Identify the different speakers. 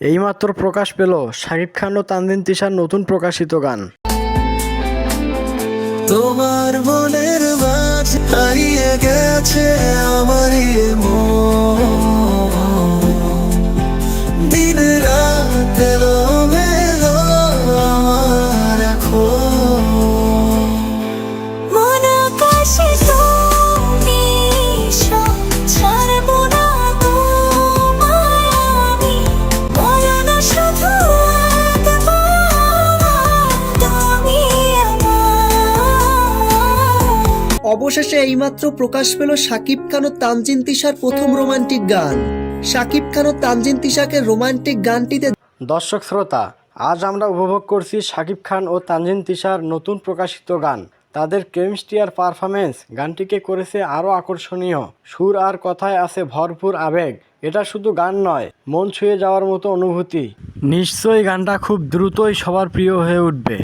Speaker 1: এইমাত্র প্রকাশ পেল শাকিব খান ও তানদিন তিশার নতুন প্রকাশিত গান।
Speaker 2: তোমার মনের মাঝ হারিয়ে গেছে
Speaker 3: অবশেষে এইমাত্র প্রকাশ পেল সাকিব খান ও তানজিন তিশার প্রথম রোমান্টিক গান। শাকিব খান ও তানজিন তিশাকে রোমান্টিক গানটিতে
Speaker 1: দর্শক শ্রোতা আজ আমরা উপভোগ করছি শাকিব খান ও তানজিন তিশার নতুন প্রকাশিত গান। তাদের কেমিস্ট্রি আর পারফরমেন্স গানটিকে করেছে আরও আকর্ষণীয়। সুর আর কথায় আছে ভরপুর আবেগ। এটা শুধু গান নয় মন ছুঁয়ে যাওয়ার মতো অনুভূতি। নিশ্চয়ই গানটা খুব দ্রুতই সবার প্রিয় হয়ে উঠবে।